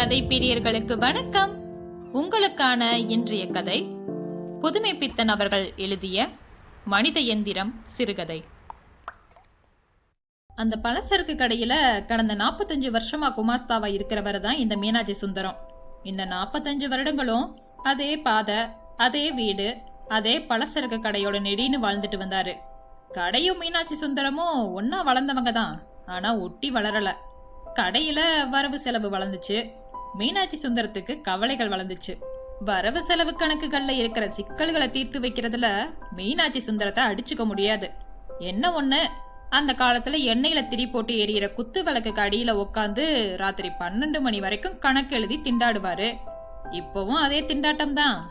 கதை பிரியர்களுக்கு வணக்கம். உங்களுக்கான இன்றைய கதை புதுமை பித்தன் அவர்கள் எழுதிய மனித எந்திரம் சிறுகதை. அந்த பலசரக்கு கடையில கடந்த நாற்பத்தஞ்சு வருஷமா குமாஸ்தாவா இருக்கிறவர் தான் இந்த மீனாட்சி சுந்தரம். இந்த நாற்பத்தஞ்சு வருடங்களும் அதே பாதை அதே வீடு அதே பலசரக்கு கடையோட நெடின்னு வாழ்ந்துட்டு வந்தாரு. கடையும் மீனாட்சி சுந்தரமும் ஒன்னா வளர்ந்தவங்க தான் ஆனா ஒட்டி வளரல. கடையில வரவு செலவு வளர்ந்துச்சு. மீனாட்சி சுந்தரத்துக்கு கவலைகள் வளர்ந்துச்சு. வரவு செலவு கணக்குகள்ல இருக்கிற சிக்கல்களை தீர்த்து வைக்கிறதுல மீனாட்சி சுந்தரத்தை அடிச்சுக்க முடியாது. என்ன ஒண்ணு? அந்த காலத்துல எண்ணெயில திரி போட்டு எரியிற குத்து விளக்குக்கு அடியில் உட்காந்து ராத்திரி பன்னெண்டு மணி வரைக்கும் கணக்கு எழுதி திண்டாடுவாரு. இப்போவும் அதே திண்டாட்டம் தான்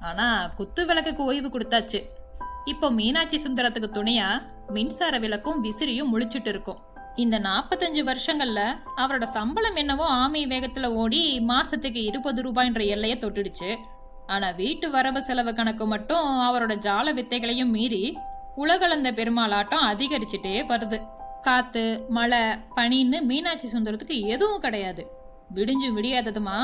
ஆனா குத்து விளக்குக்கு ஓய்வு கொடுத்தாச்சு. இப்போ மீனாட்சி சுந்தரத்துக்கு துணையா மின்சார விளக்கும் விசிறியும் முழிச்சிட்டு இருக்கும். இந்த நாற்பத்தஞ்சு வருஷங்கள்ல அவரோட சம்பளம் என்னவோ ஆமை வேகத்துல ஓடி மாசத்துக்கு இருபது ரூபாய்ன்ற எல்லையை தொட்டுடுச்சு. ஆனா வீட்டு வரவு செலவு கணக்கு மட்டும் அவரோட ஜால வித்தைகளையும் மீறி உலகளந்த பெருமாளாட்டம் அதிகரிச்சுட்டே வருது. காத்து மழை பனின்னு மீனாட்சி சுந்தரத்துக்கு எதுவும் கிடையாது. விடிஞ்சு விடியாததுமா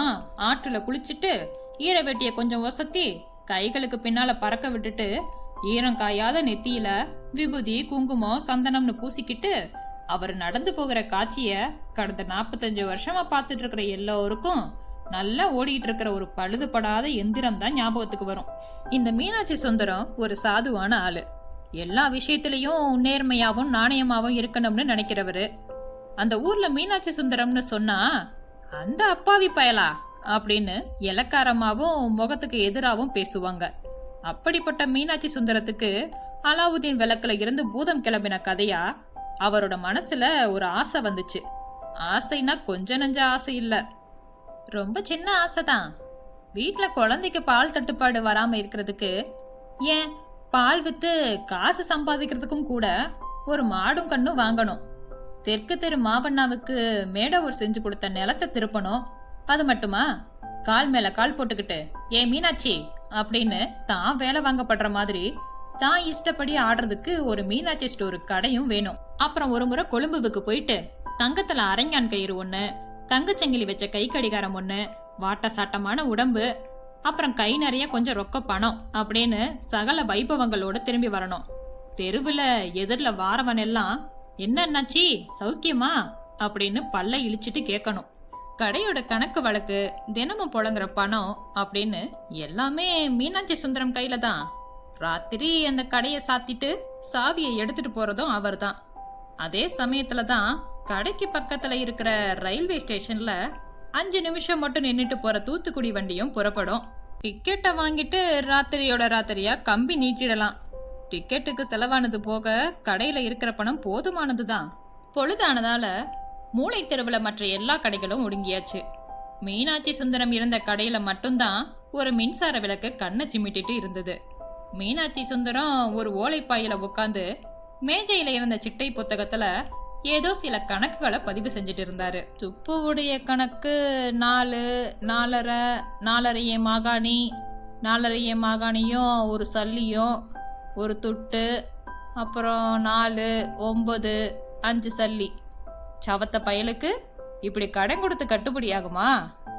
ஆற்றுல குளிச்சுட்டு ஈர வெட்டிய கொஞ்சம் வசத்தி கைகளுக்கு பின்னால பறக்க விட்டுட்டு ஈரம் காயாத நெத்தியில விபூதி குங்குமம் சந்தனம்னு பூசிக்கிட்டு அவர் நடந்து போகிற காட்சிய கடந்த நாற்பத்தஞ்சு வருஷமா பார்த்துட்டு இருக்கிற எல்லோருக்கும் நல்லா ஓடிட்டு இருக்கிற ஒரு பழுதுபடாத எந்திரம் தான் ஞாபகத்துக்கு வரும். இந்த மீனாட்சி சுந்தரம் ஒரு சாதுவான ஆளு. எல்லா விஷயத்திலையும் நேர்மையாவும் நாணயமாவும் இருக்கணும்னு நினைக்கிறவரு. அந்த ஊர்ல மீனாட்சி சுந்தரம்னு சொன்னா அந்த அப்பாவி பயலா? அப்படின்னு இலக்காரமாகவும் முகத்துக்கு எதிராகவும் பேசுவாங்க. அப்படிப்பட்ட மீனாட்சி சுந்தரத்துக்கு அலாவுதீன் விளக்குல இருந்து பூதம் கிளம்பின கதையா அவரோட மனசுல ஒரு ஆசை வந்துச்சு. ஆசைனா கொஞ்ச நஞ்ச ஆசை இல்லை. ரொம்ப சின்ன ஆசை தான். வீட்டில் குழந்தைக்கு பால் தட்டுப்பாடு வராம இருக்கிறதுக்கு ஏன் பால் வித்து காசு சம்பாதிக்கிறதுக்கும் கூட ஒரு மாடும் கண்ணும் வாங்கணும். தெற்கு தெரு மாவண்ணாவுக்கு மேடவர் செஞ்சு கொடுத்த நிலத்தை திருப்பணும். அது மட்டுமா? கால் மேல கால் போட்டுக்கிட்டு ஏ மீனாட்சி அப்படின்னு தான் வேலை வாங்கப்படுற மாதிரி தான் இஷ்டப்படி ஆடுறதுக்கு ஒரு மீனாட்சி ஸ்டோர் கடையும் வேணும். அப்புறம் ஒரு முறை கொழும்புவுக்கு போயிட்டு தங்கத்துல அரைஞான் கயிறு ஒண்ணு தங்கச்சங்கிலி வச்ச கை கடிகாரம் ஒண்ணு வாட்ட சாட்டமான உடம்பு அப்புறம் கை நிறைய கொஞ்சம் ரொக்க பணம் அப்படின்னு சகல வைபவங்களோட திரும்பி வரணும். தெருவுல எதிரில் வாரவன் எல்லாம் என்னன்னாச்சி சௌக்கியமா? அப்படின்னு பல்ல இழிச்சிட்டு கேட்கணும் கடையோட கணக்கு வழக்கு தினமும் புழங்குற பணம் அப்படின்னு எல்லாமே மீனாட்சி சுந்தரம் கையில தான். ராத்திரி அந்த கடையை சாத்திட்டு சாவியை எடுத்துட்டு போறதும் அவர்தான். அதே சமயத்துல தான் கடைக்கு பக்கத்துல இருக்கிற ரயில்வே ஸ்டேஷன்ல அஞ்சு நிமிஷம் மட்டும் நின்னுட்டு போற தூத்துக்குடி வண்டியும் புறப்படும். டிக்கெட்டை வாங்கிட்டு ராத்திரியோட ராத்திரியா கம்பி நீட்டிடலாம். டிக்கெட்டுக்கு செலவானது போக கடையில இருக்கிற பணம் போதுமானது தான் பொழுதானதால மூளை தெருவில் மற்ற எல்லா கடைகளும் ஒடுங்கியாச்சு. மீனாட்சி சுந்தரம் இருந்த கடையில மட்டும்தான் ஒரு மின்சார விளக்கு கண்ணை சிமிட்டிட்டு இருந்தது. மீனாட்சி சுந்தரம் ஒரு ஓலைப்பாயில உட்காந்து மேஜையில இருந்த சிட்டை புத்தகத்துல ஏதோ சில கணக்குகளை பதிவு செஞ்சுட்டு இருந்தாரு. துப்புவுடைய கணக்கு நாலு நாலரை நாலரைய மாகாணி நாலரைய மாகாணியும் ஒரு சல்லியும் ஒரு துட்டு அப்புறம் நாலு ஒம்பது அஞ்சு சல்லி. சவத்த பயலுக்கு இப்படி கடன் கொடுத்து கட்டுப்படி ஆகுமா?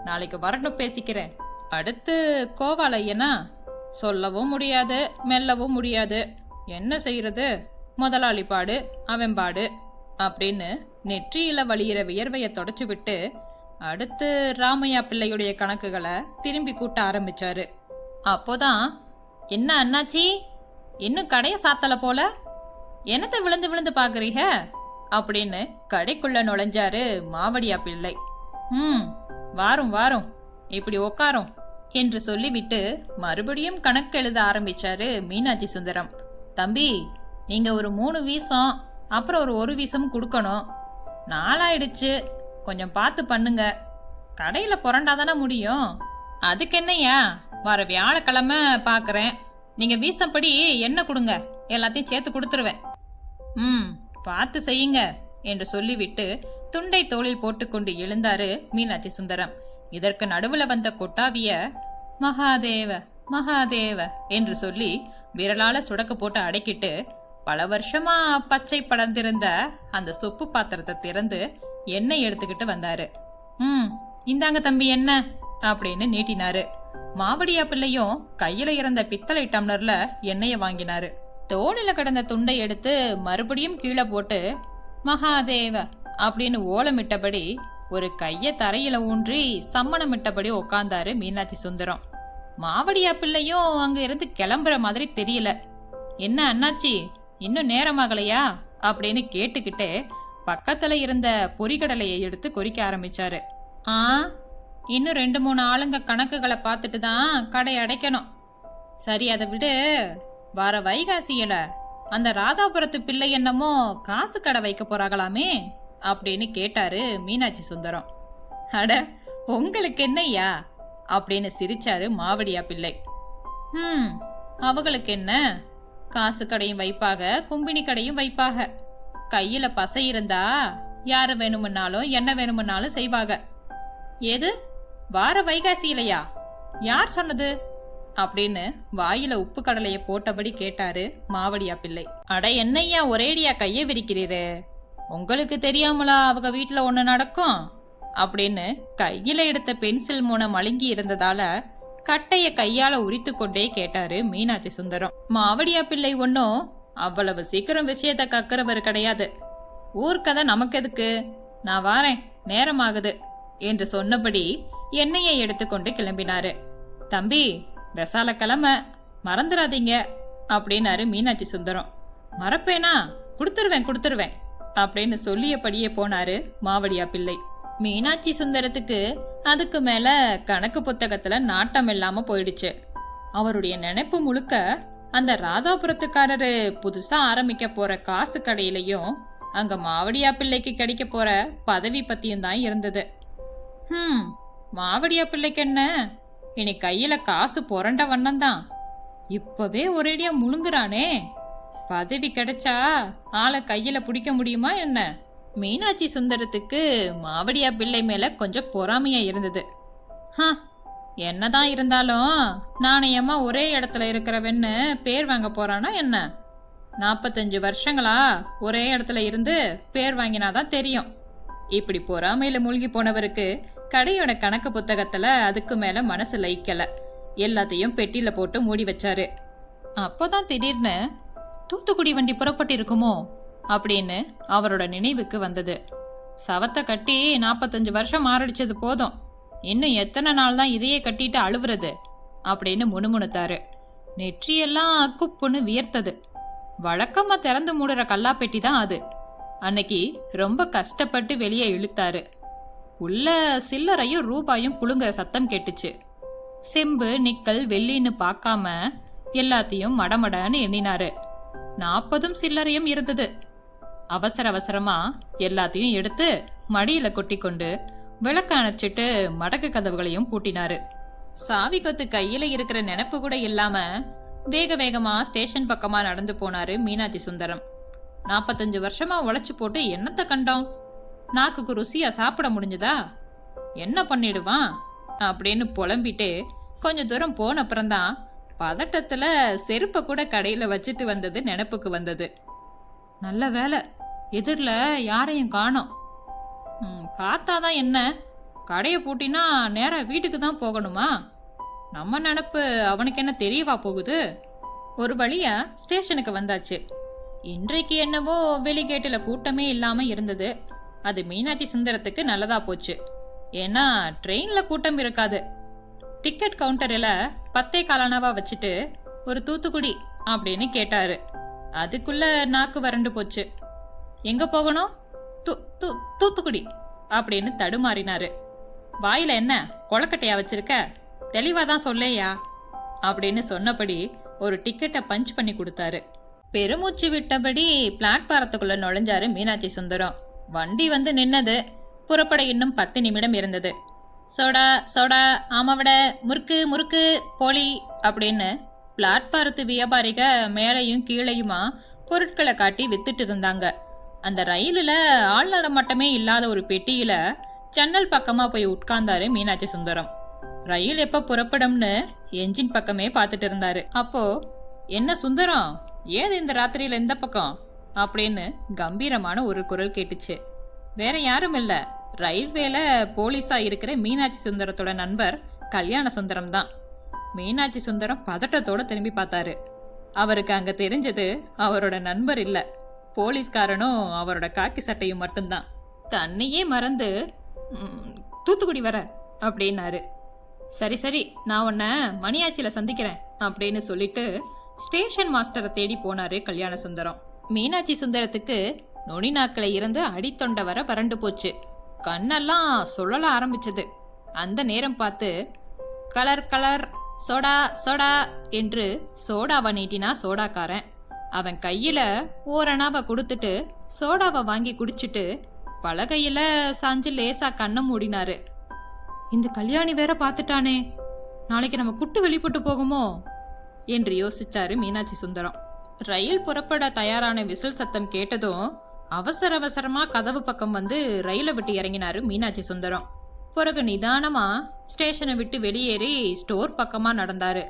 நாளைக்கு வரணும் பேசிக்கிறேன். அடுத்து கோவாலையனா சொல்லவும் முடியாது மெல்லவும் முடியாது. என்ன செய்யறது முதலாளி பாடு அவன் பாடு அப்படின்னு நெற்றியில வழியிற வியர்வையை தொடச்சு விட்டு அடுத்து ராமையா பிள்ளையுடைய கணக்குகளை திரும்பி கூட்ட ஆரம்பிச்சாரு. அப்போதான் என்ன அண்ணாச்சி? இன்னும் கடையை சாத்தல போல? என்னத்தை விழுந்து விழுந்து பாக்குறீங்க? அப்படின்னு கடைக்குள்ள நுழைஞ்சாரு மாவடியா பிள்ளை. ம் வாரும் வாரும் இப்படி உக்காரும். என்று சொல்லிவிட்டு மறுபடியும் கணக்கு எழுத ஆரம்பிச்சாரு மீனாட்சி சுந்தரம். தம்பி நீங்க ஒரு மூணு வீசம் அப்புறம் ஒரு ஒரு வீசம் கொடுக்கணும். நாளாயிடுச்சு கொஞ்சம் பார்த்து பண்ணுங்க. கடையில் புரண்டாதானே முடியும். அதுக்கு என்னய்யா வர வியாழக்கிழமை பார்க்குறேன் நீங்கள் வீசப்படி என்ன கொடுங்க. எல்லாத்தையும் சேர்த்து கொடுத்துருவேன். ம் பார்த்து செய்யுங்க என்று சொல்லிவிட்டு துண்டை தோளில் போட்டுக்கொண்டு எழுந்தாரு மீனாட்சி சுந்தரம். இதற்கு நடுவில் வந்த கொட்டாவிய மகாதேவ மகாதேவ என்று சொல்லி விரலால சுடக்கு போட்டு அடக்கிட்டு பல வருஷமா பச்சை படர்ந்திருந்த அந்த சொப்பு பாத்திரத்தை திறந்து எண்ணெய் எடுத்துக்கிட்டு வந்தாரு. ம் இந்தாங்க தம்பி என்ன அப்படின்னு நீட்டினாரு. மாவடியா பிள்ளையும் கையில இருந்த பித்தளை டம்ளர்ல எண்ணெய வாங்கினாரு. தோளில கிடந்த துண்டை எடுத்து மறுபடியும் கீழே போட்டு மகாதேவ அப்படின்னு ஓலமிட்டபடி ஒரு கைய தரையில ஊன்றி சம்மணமிட்டபடி உக்காந்தாரு மீனாட்சி சுந்தரம். மாவடியா பிள்ளையும் அங்க இருந்து கிளம்புற மாதிரி தெரியல. என்ன அண்ணாச்சி இன்னும் நேரமாகலையா அப்படின்னு கேட்டுக்கிட்டே பக்கத்துல இருந்த பொறிகடலையை எடுத்து கொறிக்க ஆரம்பிச்சாரு. ஆ இன்னும் ரெண்டு மூணு ஆளுங்க கணக்குகளை பார்த்துட்டு தான் கடை அடைக்கணும். சரி அதை விடு. வர வைகாசியில அந்த ராதாபுரத்து பிள்ளை என்னமோ காசு கடை வைக்க போறாங்களாமே அப்படின்னு கேட்டாரு மீனாட்சி சுந்தரம். அட உங்களுக்கு என்னய்யா? அப்படின்னு சிரிச்சாரு மாவடியா பிள்ளை. ம் அவங்களுக்கு என்ன? காசு கடையும் வைப்பாக கும்பினி கடையும் வைப்பாக. கையில பசை இருந்தா யாரு வேணுமுன்னாலும் என்ன வேணுமுன்னாலும் செய்வாங்க எது? வார வைகாசியிலையா? யார் சொன்னது? அப்படின்னு வாயில உப்பு கடலைய போட்டபடி கேட்டாரு மாவடியா பிள்ளை. அட என்னய்யா ஒரேடியா கைய விரிக்கிறீரு? உங்களுக்கு தெரியாமலா அவங்க வீட்டில் ஒன்று நடக்கும்? அப்படின்னு கையில் எடுத்த பென்சில் மூனை மழுங்கி இருந்ததால கட்டைய கையால உரித்து கொண்டே கேட்டாரு மீனாட்சி சுந்தரம். மாவடியா பிள்ளை ஒன்றும் அவ்வளவு சீக்கிரம் விஷயத்த கக்கிறவர் கிடையாது. ஊர்க்கதை நமக்கு எதுக்கு? நான் வாரேன் நேரமாகுது என்று சொன்னபடி எண்ணெயை எடுத்துக்கொண்டு கிளம்பினாரு. தம்பி வெசால கிளம்ப மறந்துடாதீங்க அப்படின்னாரு மீனாட்சி சுந்தரம். மறப்பேனா? கொடுத்துருவேன் கொடுத்துருவேன். அப்படின்னு சொல்லியபடியே போனாரு மாவடியா பிள்ளை. மீனாட்சி சுந்தரத்துக்கு அதுக்கு மேல கணக்கு புத்தகத்துல நாட்டம் இல்லாம போயிடுச்சு. அவருடைய நினைப்பு முழுக்க அந்த ராதாபுரத்துக்காரரு புதுசா ஆரம்பிக்க போற காசு கடையிலையும் அங்க மாவடியா பிள்ளைக்கு கிடைக்க போற பதவி பத்தியும் தான் இருந்தது. ஹம் மாவடியா பிள்ளைக்கு என்ன? இனி கையில காசு புரண்ட வண்ணம்தான் இப்பவே ஒரேடியா முழுங்குறானே. பதவி கிடைச்சா ஆளை கையில பிடிக்க முடியுமா என்ன? மீனாட்சி சுந்தரத்துக்கு மாவடியா பிள்ளை மேல கொஞ்சம் பொறாமையா இருந்தது. ஹ என்னதான் இருந்தாலும் நாணயமா ஒரே இடத்துல இருக்கிறவன்னு பேர் வாங்க போறானா என்ன? நாற்பத்தஞ்சு வருஷங்களா ஒரே இடத்துல இருந்து பேர் வாங்கினாதான் தெரியும். இப்படி பொறாமையில மூழ்கி போனவருக்கு கடையோட கணக்கு புத்தகத்துல அதுக்கு மேல மனசு லயிக்கல. எல்லாத்தையும் பெட்டியில போட்டு மூடி வச்சாரு. அப்போதான் திடீர்னு தூத்துக்குடி வண்டி புறப்பட்டு இருக்குமோ அப்படின்னு அவரோட நினைவுக்கு வந்தது. சவத்தை கட்டி நாற்பத்தஞ்சு வருஷம் மாரடிச்சது போதும். இன்னும் எத்தனை நாள் தான் இதையே கட்டிட்டு அழுவுறது? அப்படின்னு முணுமுணுத்தாரு. நெற்றியெல்லாம் குப்புன்னு வியர்த்தது. வழக்கமா திறந்து மூடுற கல்லாப்பெட்டி தான் அது. அன்னைக்கு ரொம்ப கஷ்டப்பட்டு வெளியே இழுத்தாரு. உள்ள சில்லறையும் ரூபாயும் குழுங்குற சத்தம் கேட்டுச்சு. செம்பு நிக்கல் வெள்ளின்னு பார்க்காம எல்லாத்தையும் மடமடன்னு எண்ணினாரு. நாற்பதும் சில்லறையும் இருந்தது. அவசர அவசரமா எல்லாத்தையும் எடுத்து மடியில கொட்டி கொண்டு விளக்க அணைச்சிட்டு மடக்கு கதவுகளையும் பூட்டினாரு. சாவி கொத்து கையில இருக்கிற நினப்பு கூட இல்லாம வேக வேகமா ஸ்டேஷன் பக்கமா நடந்து போனாரு மீனாட்சி சுந்தரம். நாற்பத்தஞ்சு வருஷமா உழைச்சு போட்டு என்னத்தை கண்டோம்? நாக்குக்கு ருசியா சாப்பிட முடிஞ்சதா? என்ன பண்ணிடுவான்? அப்படின்னு புலம்பிட்டு கொஞ்ச தூரம் போன அப்புறம்தான் பதட்டத்துல செருப்பை கூட கடையில வச்சுட்டு வந்தது நினப்புக்கு வந்தது. நல்ல வேலை. எதிரில் யாரையும் காணோம். பார்த்தாதான் என்ன? கடையை பூட்டினா நேராக வீட்டுக்கு தான் போகணுமா? நம்ம நினப்பு அவனுக்கு என்ன தெரியவா போகுது? ஒரு வழியா ஸ்டேஷனுக்கு வந்தாச்சு. இன்றைக்கு என்னவோ வெளிகேட்டில் கூட்டமே இல்லாமல் இருந்தது. அது மீனாட்சி சுந்தரத்துக்கு நல்லதா போச்சு. ஏன்னா ட்ரெயினில் கூட்டம் இருக்காது. டிக்கெட் கவுண்டரில் பத்தே காலானாவா வச்சுட்டு ஒரு தூத்துக்குடி அப்படின்னு கேட்டாரு. அதுக்குள்ள நாக்கு வறண்டு போச்சு. எங்க போகணும்? தூ தூ தூத்துக்குடி அப்படின்னு தடுமாறினாரு. வாயில என்ன கொழக்கட்டையா வச்சிருக்க? தெளிவா தான் சொல்லேயா? அப்படின்னு சொன்னபடி ஒரு டிக்கெட்டை பஞ்ச் பண்ணி கொடுத்தாரு. பெருமூச்சு விட்டபடி பிளாட்பாரத்துக்குள்ள நுழைஞ்சாரு மீனாட்சி சுந்தரம். வண்டி வந்து நின்னது. புறப்பட இன்னும் பத்து நிமிடம் இருந்தது. சோடா சோடா ஆமாவிட முறுக்கு முறுக்கு போலி அப்படின்னு பிளாட்பாரத்து வியாபாரிக மேலையும் கீழையுமா பொருட்களை காட்டி வித்துட்டு இருந்தாங்க. அந்த ரயிலில் ஆள் நடமாட்டமே இல்லாத ஒரு பெட்டியில் ஜன்னல் பக்கமாக போய் உட்கார்ந்தாரு மீனாட்சி சுந்தரம். ரயில் எப்போ புறப்படும்னு என்ஜின் பக்கமே பார்த்துட்டு இருந்தாரு. அப்போ என்ன சுந்தரம் ஏது இந்த ராத்திரியில் இந்த பக்கம்? அப்படின்னு கம்பீரமான ஒரு குரல் கேட்டுச்சு. வேற யாரும் இல்லை. ரயில்வேல போலீஸா இருக்கிற மீனாட்சி சுந்தரத்தோட நண்பர் கல்யாண சுந்தரம் தான். மீனாட்சி சுந்தரம் பதட்டத்தோட திரும்பி பார்த்தாரு. அவருக்கு அங்க தெரிஞ்சது அவரோட நண்பர் இல்ல. போலீஸ்காரனும் அவரோட காக்கி சட்டையும் மட்டும்தான். தன்னையே மறந்து தூத்துக்குடி வர அப்படின்னாரு. சரி சரி நான் உன்னை மணியாச்சியில் சந்திக்கிறேன் அப்படின்னு சொல்லிட்டு ஸ்டேஷன் மாஸ்டரை தேடி போனாரு கல்யாண சுந்தரம். மீனாட்சி சுந்தரத்துக்கு நொனி நாக்களை இருந்து அடித்தொண்டை வர வறண்டு போச்சு. கண்ணெல்லாம் சுழல ஆரம்பிச்சது. அந்த நேரம் பார்த்து கலர் கலர் சோடா சோடா என்று சோடாவை நீட்டினா சோடாக்காரன். அவன் கையில ஓரணாவை கொடுத்துட்டு சோடாவை வாங்கி குடிச்சிட்டு பலகையில சாஞ்சு லேசா கண்ணை மூடினாரு. இந்த கல்யாணி வேற பார்த்துட்டானே நாளைக்கு நம்ம குட்டு வெளிப்பட்டு போகுமோ? என்று யோசிச்சாரு மீனாட்சி சுந்தரம். ரயில் புறப்பட தயாரான விசில் சத்தம் கேட்டதும் அவசர அவசரமா கதவு பக்கம் வந்து ரயிலை விட்டு இறங்கினாரு மீனாட்சி சுந்தரம். பிறகு நிதானமா ஸ்டேஷனை விட்டு வெளியேறி ஸ்டோர் பக்கமா நடந்தாரு.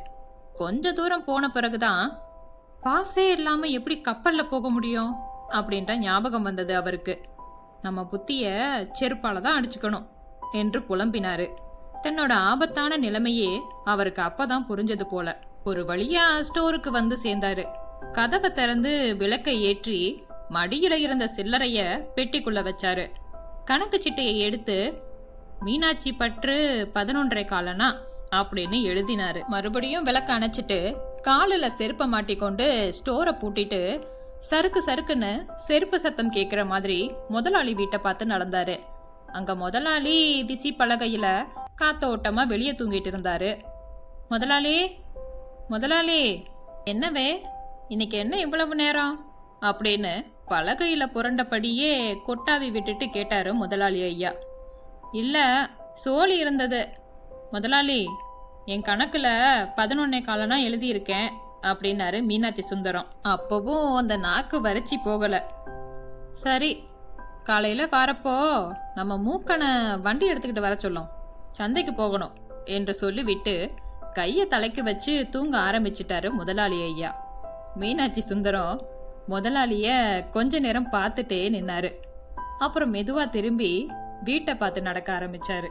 கொஞ்ச தூரம் போன பிறகுதான் பாசே இல்லாம எப்படி கப்பல்ல போக முடியும்? அப்படின்ற ஞாபகம் வந்தது அவருக்கு. நம்ம புத்திய செருப்பால தான் அடிச்சுக்கணும் என்று புலம்பினாரு. தன்னோட ஆபத்தான நிலைமையே அவருக்கு அப்பதான் புரிஞ்சது போல. ஒரு வழியா ஸ்டோருக்கு வந்து சேர்ந்தாரு. கதவை திறந்து விளக்கை ஏற்றி மடியில இருந்த சில்லறைய பெட்டிக்குள்ள வச்சாரு. கணக்கு சிட்டையை எடுத்து மீனாட்சி பற்று பதினொன்றரை காலனா? அப்படின்னு எழுதினாரு. மறுபடியும் விளக்க அணைச்சிட்டு காலில் செருப்பை மாட்டிக்கொண்டு ஸ்டோரை பூட்டிட்டு சறுக்கு சறுக்குன்னு செருப்பு சத்தம் கேட்குற மாதிரி முதலாளி வீட்டை பார்த்து நடந்தாரு. அங்க முதலாளி விசி பலகையில காத்தோட்டமா வெளியே தூங்கிட்டு இருந்தாரு. முதலாளி முதலாளி என்னவே இன்னைக்கு என்ன இவ்வளவு நேரம்? அப்படின்னு பலகையில புரண்டபடியே கொட்டாவி விட்டுட்டு கேட்டாரு முதலாளி ஐயா. இல்ல சோழி இருந்தது. முதலாளி என் கணக்குல பதினொன்னே காலனா எழுதியிருக்கேன் அப்படின்னாரு மீனாட்சி சுந்தரம். அப்பவும் அந்த நாக்கு வறட்சி போகல. சரி காலையில வரப்போ நம்ம மூக்கனை வண்டி எடுத்துக்கிட்டு வர சொல்லும். சந்தைக்கு போகணும் என்று சொல்லிவிட்டு கையை தலைக்கு வச்சு தூங்க ஆரம்பிச்சிட்டாரு முதலாளி ஐயா. மீனாட்சி சுந்தரம் முதலாளிய கொஞ்ச நேரம் பார்த்துட்டே நின்னாரு. அப்புறம் மெதுவா திரும்பி வீட்டை பார்த்து நடக்க ஆரம்பிச்சாரு.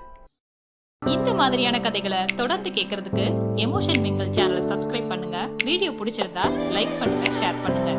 இந்த மாதிரியான கதைகளை தொடர்ந்து கேட்கறதுக்கு எமோஷன் மிங்கல் சேனலை சப்ஸ்கிரைப் பண்ணுங்க. வீடியோ பிடிச்சிருந்தா லைக் பண்ணுங்க ஷேர் பண்ணுங்க.